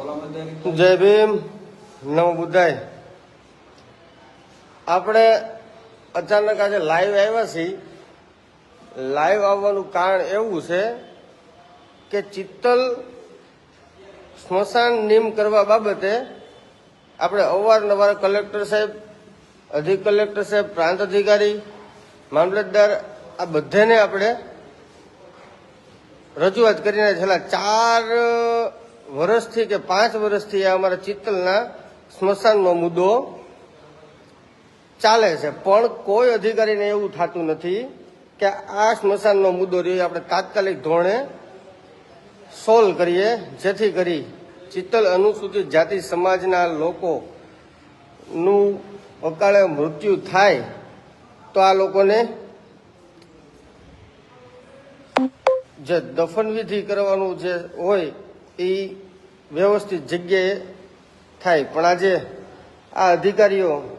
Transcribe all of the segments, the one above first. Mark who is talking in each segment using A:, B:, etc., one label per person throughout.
A: જય ભીમ, નમો બુદ્ધાય. આપણે અચાનક આજે લાઈવ આવ્યા છીએ. લાઈવ આવવાનું કારણ એવું છે કે ચિત્તલ સ્મશાન નિમ કરવા બાબતે આપણે અવારનવાર કલેક્ટર સાહેબ, અધિક કલેક્ટર સાહેબ, પ્રાંત અધિકારી, મામલતદાર, આ બધાને આપણે રજૂઆત કરીને છેલ્લા ચાર વર્ષથી કે પાંચ વર્ષથી અમારા ચિત્તલના સ્મશાનનો મુદ્દો ચાલે છે. પણ કોઈ અધિકારીને એવું થતું નથી કે આ સ્મશાનનો મુદ્દો રહ્યો આપણે તાત્કાલિક ધોરણે સોલ્વ કરીએ, જેથી કરી ચિત્તલ અનુસૂચિત જાતિ સમાજના લોકોનું અકાળે મૃત્યુ થાય તો આ લોકોને જે દફનવિધિ કરવાનું જે હોય એ વ્યવસ્થિત જગ્યાએ થાય. પણ આજે આ અધિકારીઓ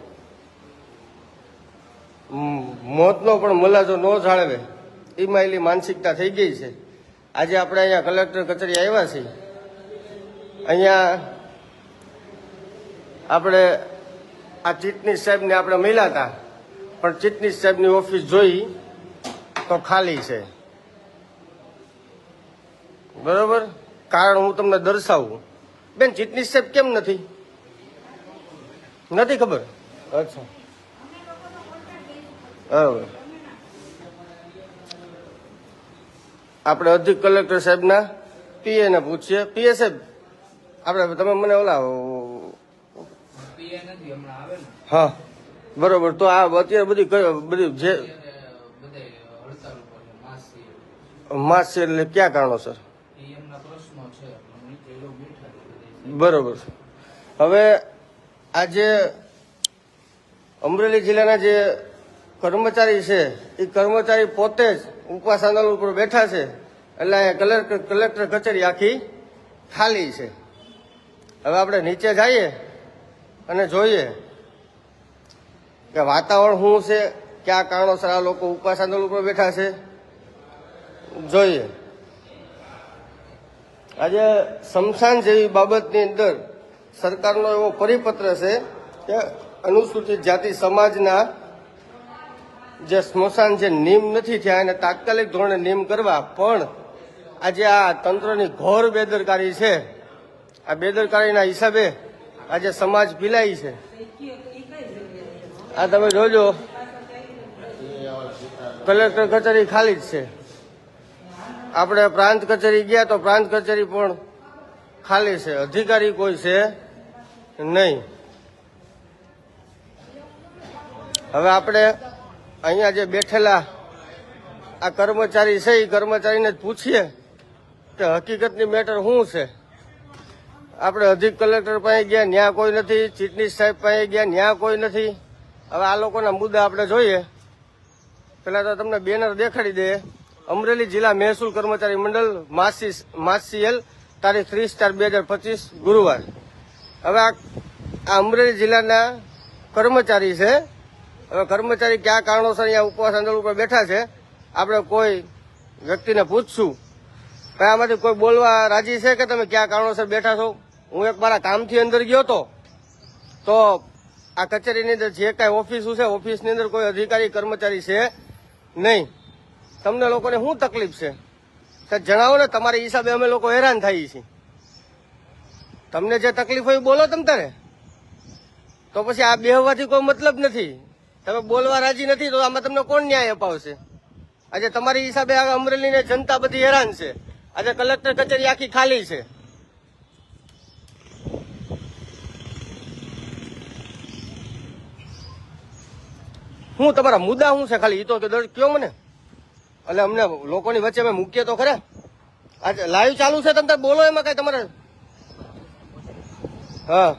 A: મોતનો પણ મલાજો ન જાળવે. એમાં એલી માનસિકતા થઈ ગઈ છે. આજે આપણે અહીંયા કલેક્ટર કચેરી આવ્યા છીએ. અહીંયા આપણે આ ચીટની સાહેબને આપણે મળ્યા હતા. પણ ચીટની સાહેબની ઓફિસ જોઈ તો ખાલી છે. બરોબર? કારણ હું તમને દર્શાવું. બેન ચીટની સાહેબ કેમ નથી? નથી ખબર? અચ્છા. બરાબર આપણે અધિક કલેક્ટર સાહેબના પીએ ને પૂછીએ. પીએ સાહેબ આપણે તમે મને ઓલા
B: પીએ નથી હમણાં આવે ને
A: હા બરોબર. તો આ અત્યારે બધી બધી જે
B: માસ છે
A: માસ છે એટલે ક્યાં કારણોસર
B: ઈ એમના પ્રશ્નો છે પણ નીચે એ લોકો બેઠા છે બધે.
A: બરોબર હવે આજે અમરેલી જિલ્લાના જે કર્મચારી છે એ કર્મચારી પોતે જ ઉપવાસ આંદોલન ઉપર બેઠા છે, એટલે કલેક્ટર કલેક્ટર કચેરી આખી ખાલી છે. હવે આપણે નીચે જઈએ અને જોઈએ કે વાતાવરણ શું છે, કયા કારણોસર આ લોકો ઉપવાસ આંદોલન ઉપર બેઠા છે. જોઈએ. આજે સમસાન જેવી બાબતની અંદર સરકારનો એવો પરિપત્ર છે કે અનુસૂચિત જાતિ સમાજના જે સ્મશાન જે નિયમ નથી થયા એને તાત્કાલિક ધોરણે નિયમ કરવા, પણ આજે આ તંત્રની ઘોર બેદરકારી છે. આ બેદરકારીના હિસાબે આજે સમાજ પીલાય છે. આ તમે જોજો. કલેક્ટર કચેરી ખાલી જ છે. આપણે પ્રાંત કચેરી ગયા તો પ્રાંત કચેરી પણ ખાલી છે. અધિકારી કોઈ છે નહીં. હવે આપણે અહીંયા જે બેઠેલા આ કર્મચારી છે એ કર્મચારીને જ પૂછીએ કે હકીકતની મેટર શું છે. આપણે અધિક કલેક્ટર પાસે ગયા, ન્યા કોઈ નથી. ચીટનીસ સાહેબ પાસે ગયા, ન્યા કોઈ નથી. હવે આ લોકોના મુદ્દા આપણે જોઈએ. પેલા તો તમને બેનર દેખાડી દે. અમરેલી જિલ્લા મહેસૂલ કર્મચારી મંડળ માસી માસીએલ, તારીખ ત્રીસ ચાર બે હજાર પચીસ, ગુરુવાર. હવે આ અમરેલી જિલ્લાના કર્મચારી છે. હવે કર્મચારી કયા કારણોસર અહીંયા ઉપવાસ આંદોલન ઉપર બેઠા છે, આપણે કોઈ વ્યક્તિને પૂછશું. ભાઈ આમાંથી કોઈ બોલવા રાજી છે કે તમે કયા કારણોસર બેઠા છો? હું એક મારા કામથી અંદર ગયો હતો. તો આ કચેરીની અંદર જે કાંઈ ઓફિસ છે, ઓફિસની અંદર કોઈ અધિકારી, કર્મચારી છે નહીં. તમને લોકોને શું તકલીફ છે? તો જણાવો ને, તમારા હિસાબે અમે લોકો હેરાન થઈએ છીએ. તમને જે તકલીફ હોય બોલો તમ તારે. તો પછી આ બેહવાથી કોઈ મતલબ નથી. તમે બોલવા રાજી નથી તો આમાં તમને કોણ ન્યાય અપાવશે? આજે તમારી હિસાબે આ અમરેલીને જનતા બધી હેરાન છે. આજે કલેક્ટર કચેરી આખી ખાલી છે. હું તમારા મુદ્દા શું છે ખાલી? એ તો કયો મને? એટલે અમને લોકોની વચ્ચે અમે મૂકીએ તો ખરા? આજે લાઈવ ચાલુ છે તમે બોલો એમાં કઈ તમારે? હા.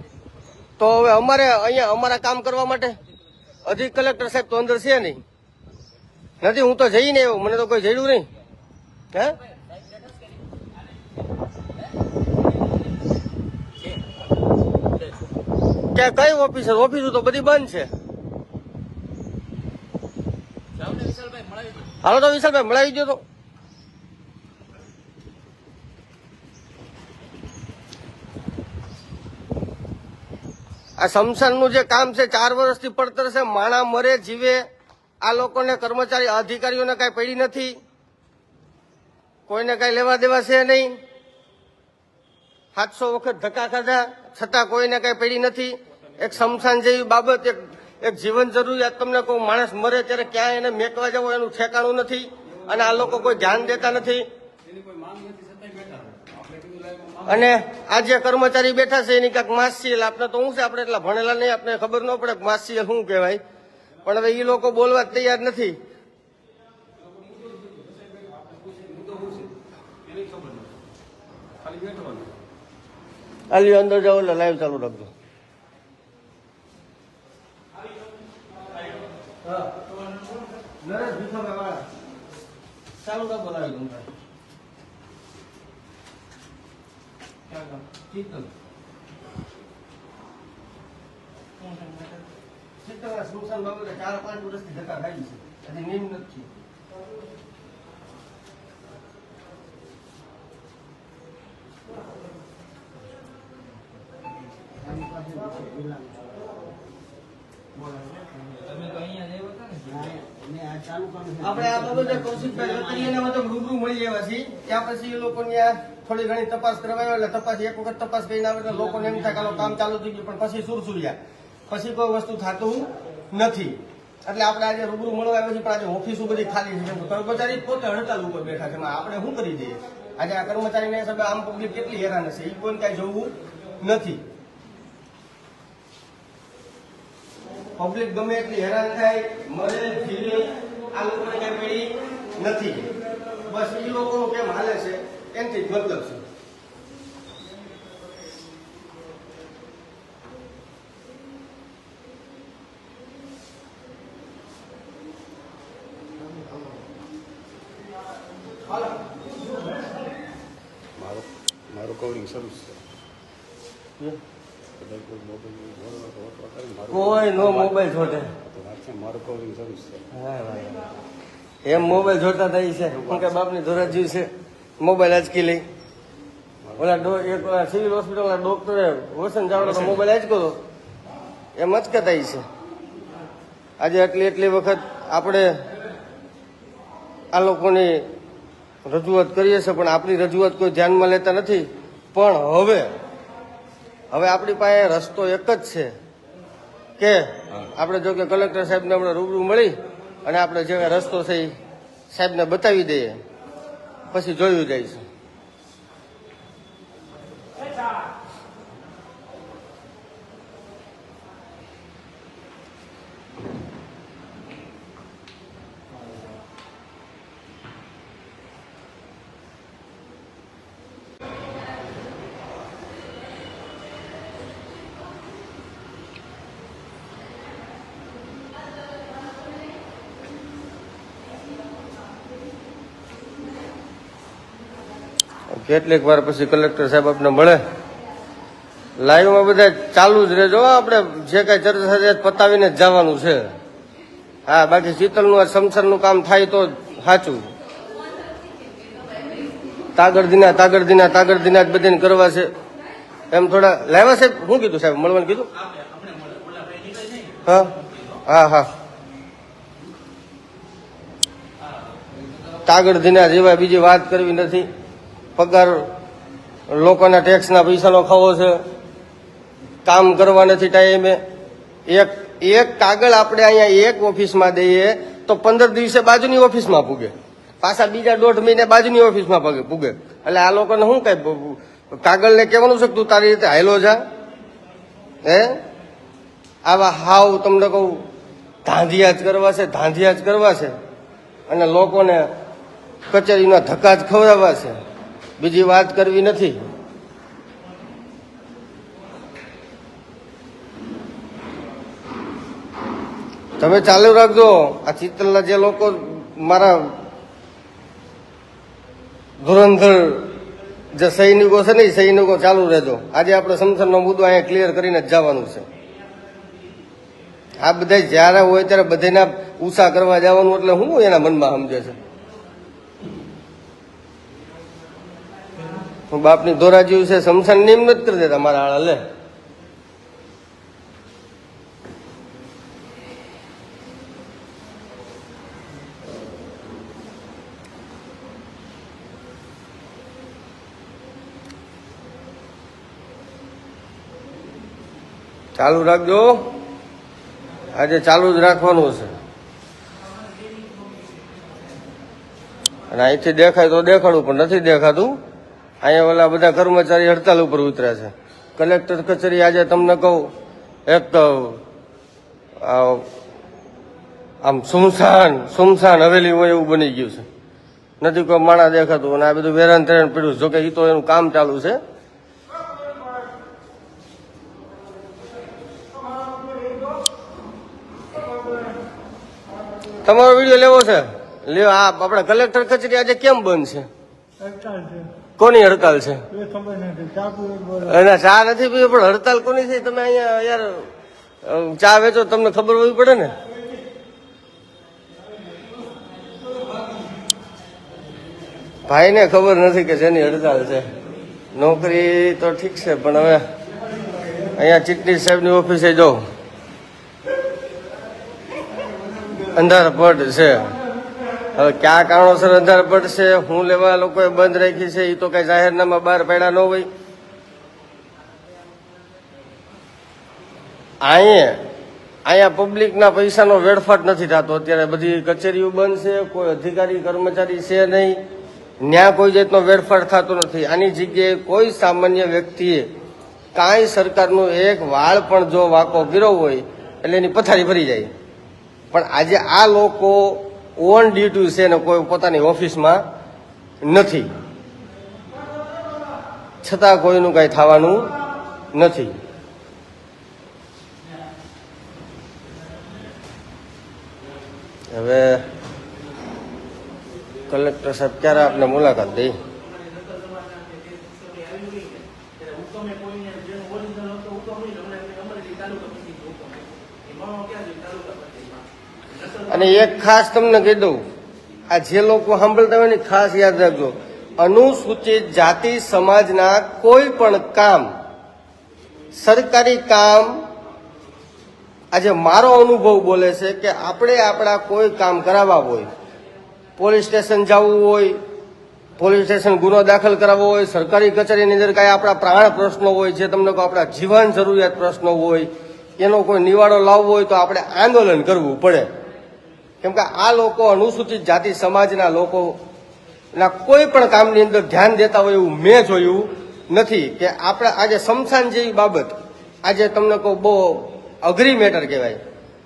A: તો હવે અમારે અહીંયા અમારા કામ કરવા માટે અધિક કલેક્ટર સાહેબ તો અંદર છે નહીં. નથી, હું તો જઈ નહીં આવ્યો. મને તો કોઈ જડ્યું નહીં. હે? કે કઈ ઓફિસ ઓફિસો તો બધી બંધ છે
B: જાઓ ને વિશાલભાઈ મળાવી દો
A: હાલો તો વિશાલભાઈ, મળાવી દો તો. આ સમસાનનું જે કામ છે, ચાર વર્ષથી પડતર છે, માણા મરે, જીવે. આ લોકોને કર્મચારી અધિકારીઓને કાંઈ પડી નથી. કોઈને કાંઈ લેવા દેવા છે નહીં. સાતસો વખત ધક્કા ખાધા, છતાં કોઈને કાંઈ પડી નથી. એક સમસાન જેવી બાબત, એક એક જીવન જરૂરિયાત તમને કોઈ માણસ મરે ત્યારે ક્યાં એને મેકવા જવો એનું ઠેકાણું નથી અને આ લોકો કોઈ ધ્યાન દેતા નથી. અને આ જે કર્મચારી બેઠા છે એની કાંઈક માસીએલ આપણે તો શું છે આપણે એટલા ભણેલા નહીં આપણે ખબર ન પડે કે માસીએલ શું કહેવાય. પણ હવે એ લોકો બોલવા તૈયાર નથી. આલી અંદર જાઓ એટલે લાઈવ ચાલુ રાખજો. નરેશ ભીખાભાઈ વાળા ચાલુ રાખો લાઈવ તમને ચિત્તલ ચિત્તલના સ્મશાન બાબતે ચાર પાંચ વર્ષથી ધક્કા ખાઈ છે હજી નિયમ નથી આપણે આ બાબતે કૌશિકભાઈ વેકરિયાને તો રૂબરૂ મળી આવ્યા છીએ. ત્યાં પછી એ લોકોની થોડી ઘણી તપાસ કરવાયો એટલે તપાસ એક વખત તપાસ કરીને આવે એટલે લોકોને એમ થાય કામ ચાલુ થઈ ગયું, પણ પછી સુરસુર્યા. પછી કોઈ વસ્તુ થતું નથી. એટલે આપણે આજે રૂબરૂ મળવા આવ્યા છીએ, પણ આજે ઓફિસો બધી ખાલી છે. કર્મચારી પોતે હડતાલ ઉપર બેઠા છે. આપણે શું કરી દઈએ? આજે આ કર્મચારીને હિસાબે આમ પબ્લિક કેટલી હેરાન હશે? એ કોઈને કાંઈ જોવું નથી. પબ્લિક ગમે એટલી હેરાન થાય, મળે જીવે આ લોકોને કઈ પડી નથી. બસ એ લોકોનું કેમ હાલે છે? એનથી જ મતલબ છે
C: મારું મારું કવરિંગ શરૂ છે. કોઈ ને મારું
A: કોઈ નો મોબાઈલ જોડે.
C: તો વાત છે મારું કવરિંગ સર્વિસ છે.
A: એમ મોબાઈલ જોતા થઈ છે. હું કે બાપની ધોરા જીવ છે. મોબાઈલ આજકી લઈ. ઓલા એક ઓલા સિવિલ હોસ્પિટલના ડોક્ટરે વસન ચાવડા મોબાઈલ આજ કરો એમ જ કહેતા છે. આજે એટલી એટલી વખત આપણે આ લોકોની રજૂઆત કરીએ છીએ પણ આપણી રજૂઆત કોઈ ધ્યાનમાં લેતા નથી. પણ હવે હવે આપણી પાસે રસ્તો એક જ છે. કે આપણે જો કે કલેક્ટર સાહેબને હમણાં રૂબરૂ મળી. અને આપણે જે રસ્તો છે સાહેબને બતાવી દઈએ પછી જોયું જાય છે. કેટલીક વાર પછી કલેક્ટર સાહેબ આપને મળે. લાઈવમાં બધા ચાલુ જ રહેજો. આપણે જે કાંઈ ચર્ચા છે પતાવીને જ જવાનું છે. હા, બાકી શીતલનું આ સમસરનું કામ થાય તો સાચું. તાગડધીના તાગડધીના તાગડધીના જ બધાને કરવા છે. એમ થોડા લાવ્યા સાહેબ? શું કીધું સાહેબ? મળવાનું કીધું? હા હા હા. તાગડધીના જેવા બીજી વાત કરવી નથી. પગાર લોકોના ટેક્સના પૈસાનો ખાવો છે. કામ કરવા નથી ટાઈમે એક એક કાગળ આપણે અહીંયા એક ઓફિસમાં દઈએ તો પંદર દિવસે બાજુની ઓફિસમાં પૂગે. પાછા બીજા દોઢ મહિને બાજુની ઓફિસમાં પૂગે પૂગે. એટલે આ લોકોને શું કઈ કાગળને કહેવાનું છે તું તારી રીતે હાયલો જા. હે? આવા હાવ તમને કહું, ધાંધિયા જ કરવા છે, ધાંધિયા જ કરવા છે. અને લોકોને કચેરીના ધક્કા જ ખવડાવવા છે. બીજી વાત કરવી નથી. તમે ચાલુ રાખજો. આ ચિત્તલના જે લોકો મારા ધુરંધર જે સૈનિકો છે ને એ સૈનિકો ચાલુ રહેજો. આજે આપણે સંસદનો મુદ્દો અહીંયા ક્લિયર કરીને જ જવાનું છે. આ બધા જ્યારે હોય ત્યારે બધાના ઉષા કરવા જવાનું એટલે હું એના મનમાં સમજે છે. હું બાપની ધોરાજી છે સમસાન નિયમ નથી કરી દેતા મારા લે. ચાલુ રાખજો. આજે ચાલુ જ રાખવાનું છે. અને અહીંથી દેખાય તો દેખાડું પણ નથી દેખાતું. અહીંયા ઓલા બધા કર્મચારી હડતાલ ઉપર ઉતર્યા છે. કલેક્ટર કચેરી આજે તમને કહું, એક આમ સુમસાન સુમસાન હવેલી હોય એવું બની ગયું છે. નથી કોઈ માણા દેખાતું અને આ બધું વેરાન તેરાન પડ્યું. જોકે એ તો એનું કામ ચાલુ છે. તમારો વીડિયો લેવો છે? લ્યો, આ આપણે કલેક્ટર કચેરી આજે કેમ બંધ
D: છે.
A: કોની હડતાલ છે?
D: એ ખબર નથી ચાકુ એક બોલો
A: અને ચા નથી પીવી પણ હડતાલ કોની છે? તમે અહીંયા યાર ચા વેચો તમને ખબર હોવી પડે ને? ભાઈને ખબર નથી કે જેની હડતાલ છે. નોકરી તો ઠીક છે પણ હવે અહીંયા ચીટની સાહેબની ઓફિસે જો. અંધારપટ છે. હવે કયા કારણોસર અંધાર પડશે, હું લેવા લોકોએ બંધ રાખી છે એ તો કઈ જાહેરનામા બહાર પડ્યા ન હોય. અહીંયા અહીંયા પબ્લિકના પૈસાનો વેડફાટ નથી થતો. અત્યારે બધી કચેરીઓ બંધ છે, કોઈ અધિકારી, કર્મચારી છે નહીં. ન્યા કોઈ જાતનો વેડફાટ થતો નથી. આની જગ્યાએ કોઈ સામાન્ય વ્યક્તિએ કાંઈ સરકારનો એક વાળ પણ જો વાંકો ગીરો હોય, એટલે એની પથારી ભરી જાય. પણ આજે આ લોકો ઓન ડ્યુટી છે ને કોઈ પોતાની ઓફિસમાં નથી. છતાં કોઈનું કાંઈ થવાનું નથી. હવે કલેક્ટર સાહેબ, ક્યારે આપને મુલાકાત દઈ? અને એક ખાસ તમને કહી દઉં, આ જે લોકો સાંભળતા હોય ને ખાસ યાદ રાખજો. અનુસૂચિત જાતિ સમાજના કોઈ પણ કામ, સરકારી કામ, આજે મારો અનુભવ બોલે છે કે આપણે આપણા કોઈ કામ કરાવવા હોય, પોલીસ સ્ટેશન જવું હોય, પોલીસ સ્ટેશન ગુનો દાખલ કરાવવો હોય, સરકારી કચેરીની અંદર કાંઈ આપણા પ્રાણ પ્રશ્નો હોય, જે તમને આપણા જીવન જરૂરિયાત પ્રશ્નો હોય, એનો કોઈ નિવાડો લાવવો હોય તો આપણે આંદોલન કરવું પડે. કેમ કે આ લોકો અનુસૂચિત જાતિ સમાજના લોકો ના કોઈ પણ કામની અંદર ધ્યાન દેતા હોય એવું મેં જોયું નથી કે આપણે આજે સમસાન જેવી બાબત આજે તમને કહું બહુ અઘરી મેટર કહેવાય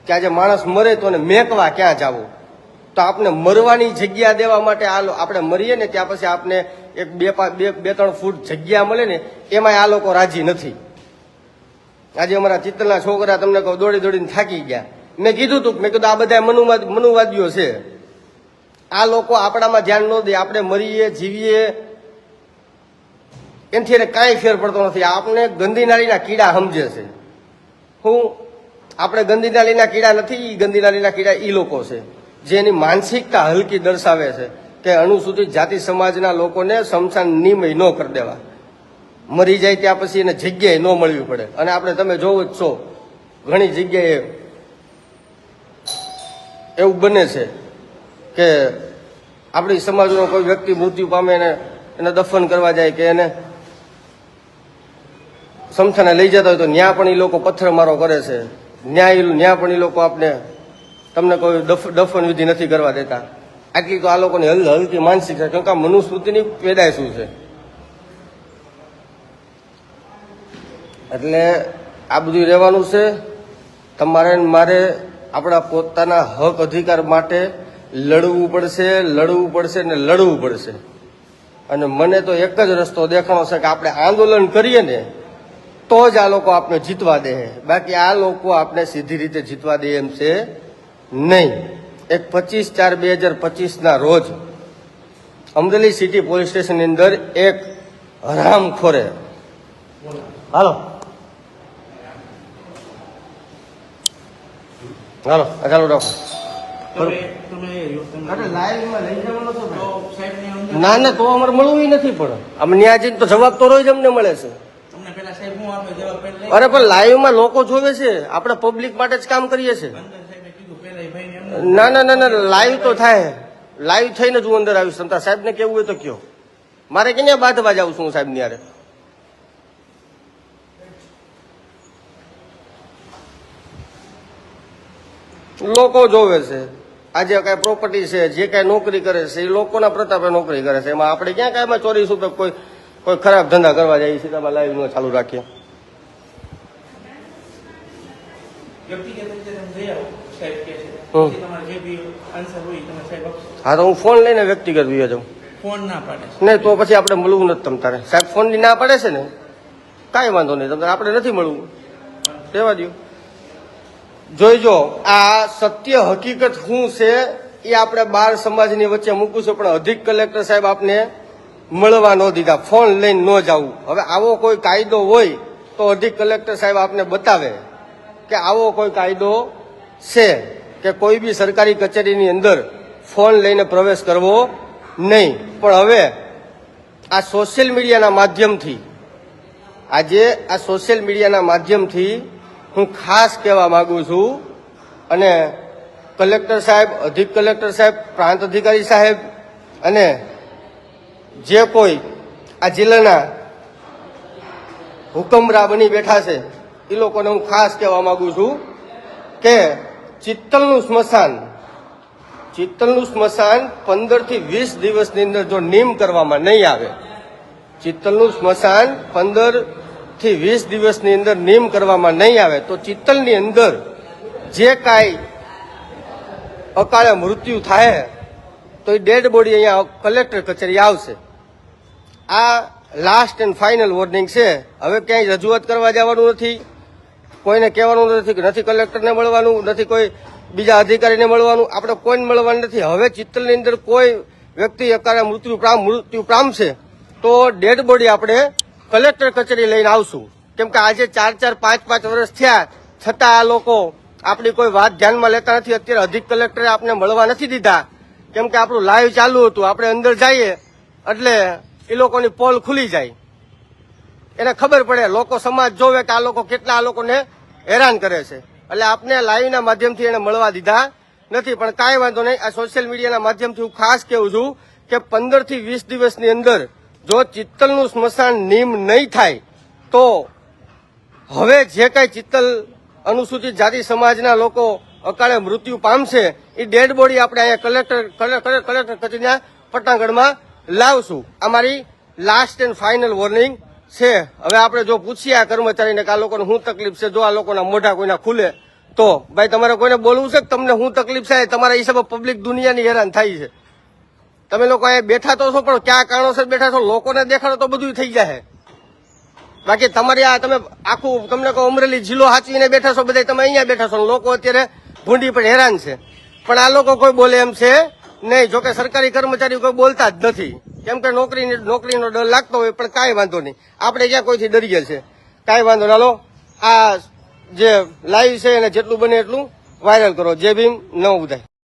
A: કે આજે માણસ મરે તો એને મેકવા ક્યાં જવું? તો આપણે મરવાની જગ્યા દેવા માટે આ આપણે મરીએ ને ત્યાં પછી આપણે એક બે બે બે ત્રણ ફૂટ જગ્યા મળે ને એમાં આ લોકો રાજી નથી. આજે અમારા ચિત્તલના છોકરા તમને કહું દોડી દોડીને થાકી ગયા. મેં કીધું તું મેં કીધું આ બધા મનુવાદ, મનુવાદીઓ છે. આ લોકો આપણામાં ધ્યાન ન દે, આપણે મરીએ, જીવીએ. એનાથી એને કાંઈ ફેર પડતો નથી. આપણે ગંદી નાળીના કીડા સમજે છે. હું, આપણે ગંદી નાળીના કીડા નથી એ ગંદી નાળીના કીડા એ લોકો છે. જે એની માનસિકતા હલકી દર્શાવે છે કે અનુસૂચિત જાતિ સમાજના લોકોને સમસાન નિમય ન કરી દેવા. મરી જાય ત્યાં પછી એને જગ્યાએ ન મળવી પડે. અને આપણે તમે જોવો જ છો, ઘણી જગ્યાએ એવું બને છે કે આપણી સમાજનો કોઈ વ્યક્તિ મૃત્યુ પામે એને એને દફન કરવા જાય કે એને સમથાને લઈ જતા હોય તો ન્યા પણ એ લોકો પથ્થરમારો કરે છે. ન્યાય ન્યા પણ એ લોકો આપને તમને કોઈ દફ- દફન વિધિ નથી કરવા દેતા. આટલી તો આ લોકોની હલ, હલકી માનસિક છે કેમ કે આ મનુસ્મૃતિની પેદાય શું છે? એટલે આ બધું રહેવાનું છે. તમારે મારે આપણા પોતાના હક અધિકાર માટે લડવું પડશે લડવું પડશે ને લડવું પડશે. અને મને તો એક જ રસ્તો દેખાણો છે કે આપણે આંદોલન કરીએ ને, તો જ આ લોકો આપણે જીતવા દે. બાકી આ લોકો આપણે સીધી રીતે જીતવા દે એમ છે નહીં. એક પચીસ ચાર બે હજાર પચીસના રોજ અમરેલી સિટી પોલીસ સ્ટેશનની અંદર એક હરામખોરે હાલો. હાલો ચાલુ રાખો ના ના તો અમારે મળવું નથી પણ. આમ ન્યા જઈને તો જવાબ તો રોજ અમને મળે છે.
B: સાહેબ
A: અરે પણ લાઈવમાં લોકો જોવે છે. આપણે પબ્લિક માટે જ કામ કરીએ છીએ.
B: સાહેબે
A: ના ના ના ના લાઈવ તો થાય. લાઈવ થઈને જ હું અંદર આવીશ. તમતા સાહેબને કેવું હોય તો કયો. મારે ક્યાં બાંધવા જાઉં છું હું સાહેબની યારે લોકો જોવે છે. આજે કઈ પ્રોપર્ટી છે જે કઈ નોકરી કરે છે એ લોકોના પ્રતાપે નોકરી કરે છે. એમાં આપણે ક્યાં કાંઈ ચોરી સુપે કોઈ કોઈ ખરાબ ધંધા કરવા જાય છે તમે લાઈવ નો ચાલુ રાખીએ. હા તો હું ફોન લઈને વ્યક્તિગત વિયો જાઉં
E: ફોન ના પાડે
A: નહીં તો પછી આપણે મળવું નથી તમ તારે. સાહેબ ફોનની ના પડે છે ને? કાંઈ વાંધો નહીં તમને આપણે નથી મળવું. રહેવા દો જોઈજો, આ સત્ય હકીકત શું છે, એ આપણે બાર સમાજની વચ્ચે મૂકું છું, પણ અધિક કલેક્ટર સાહેબ આપને મળવા ન દીધા, ફોન લઈને ન જવું. હવે આવો કોઈ કાયદો હોય, તો અધિક કલેક્ટર સાહેબ આપને બતાવે કે આવો કોઈ કાયદો છે કે કોઈ બી સરકારી કચેરીની અંદર ફોન લઈને પ્રવેશ કરવો નહીં. પણ હવે આ સોશિયલ મીડિયાના માધ્યમથી, આજે આ સોશિયલ મીડિયાના માધ્યમથી હું ખાસ કહેવા માંગુ છું અને કલેક્ટર સાહેબ, અધિક કલેક્ટર સાહેબ, પ્રાંત અધિકારી સાહેબ અને જે કોઈ આ જિલ્લાના હુકમરા બની બેઠા છે, એ લોકોને હું ખાસ કહેવા માંગુ છું કે ચિત્તલનું સ્મશાન ચિત્તલનું સ્મશાન પંદરથી વીસ દિવસની અંદર જો નિમ કરવામાં નહીં આવે, ચિત્તલનું સ્મશાન પંદર થી વીસ દિવસની અંદર નિયમ કરવામાં નહીં આવે, તો ચિત્તલની અંદર જે કાંઈ અકાળે મૃત્યુ થાય, તો એ ડેડ બોડી અહીંયા કલેક્ટર કચેરી આવશે. આ લાસ્ટ એન્ડ ફાઇનલ વોર્નિંગ છે. હવે ક્યાંય રજૂઆત કરવા જવાનું નથી, કોઈને કહેવાનું નથી નથી કલેક્ટરને મળવાનું, નથી કોઈ બીજા અધિકારીને મળવાનું, આપણે કોઈને મળવાનું નથી. હવે ચિત્તલની અંદર કોઈ વ્યક્તિ અકાળે મૃત્યુ મૃત્યુ પામશે, તો ડેડ બોડી આપણે કલેક્ટર કચેરી લઈને આવશું. કેમ કે આજે ચાર ચાર, પાંચ પાંચ વર્ષ થયા. છતાં આ લોકો આપણી કોઈ વાત ધ્યાનમાં લેતા નથી. અત્યારે અધિક કલેક્ટરે આપણે મળવા નથી દીધા. કેમ કે આપણું લાઈવ ચાલુ હતું. આપણે અંદર જઈએ એટલે એ લોકોની પોલ ખુલી જાય. એને ખબર પડે, લોકો સમાજ જોવે કે આ લોકો કેટલા આ લોકોને હેરાન કરે છે. એટલે આપને લાઈવના માધ્યમથી એને મળવા દીધા નથી. પણ કાંઈ વાંધો નહીં. આ સોશિયલ મીડિયાના માધ્યમથી હું ખાસ કહું છું કે પંદરથી વીસ દિવસની અંદર જો ચિત્તલનું સ્મશાન નિમ નહીં થાય, તો હવે જે કઈ ચિત્તલ અનુસૂચિત જાતિ સમાજના લોકો અકાળે મૃત્યુ પામશે, એ ડેડ બોડી આપણે અહીંયા કલેક્ટર કલેક્ટર કચેરીના પટનાગઢમાં લાવશું. આ મારી લાસ્ટ એન્ડ ફાઇનલ વોર્નિંગ છે. હવે આપણે જો પૂછીએ આ કર્મચારીને કે આ લોકોને શું તકલીફ છે, જો આ લોકોના મોઢા કોઈના ખુલે, તો ભાઈ તમારે કોઈને બોલવું છે કે તમને શું તકલીફ છે? તમારા હિસાબે પબ્લિક દુનિયાની હેરાન થાય છે. તમે લોકો અહીંયા બેઠા તો છો, પણ ક્યાં કારણોસર બેઠા છો? લોકોને દેખાડો તો બધું થઈ જાય બાકી તમારી આ તમે આખું તમને કહો અમરેલી જિલ્લો હાચવીને બેઠા છો બધા તમે અહીંયા બેઠા છો લોકો અત્યારે ભૂંડી પર હેરાન છે. પણ આ લોકો કોઈ બોલે એમ છે નહીં, જોકે સરકારી કર્મચારી કોઈ બોલતા જ નથી. કેમ કે નોકરી નોકરીનો ડર લાગતો હોય, પણ કાંઈ વાંધો નહીં. આપણે ક્યાં કોઈથી ડરીએ છે કાંઈ વાંધો ના લો આ જે લાઈવ છે, એને જેટલું બને એટલું વાયરલ કરો. જે ભીમ ન ઉદય.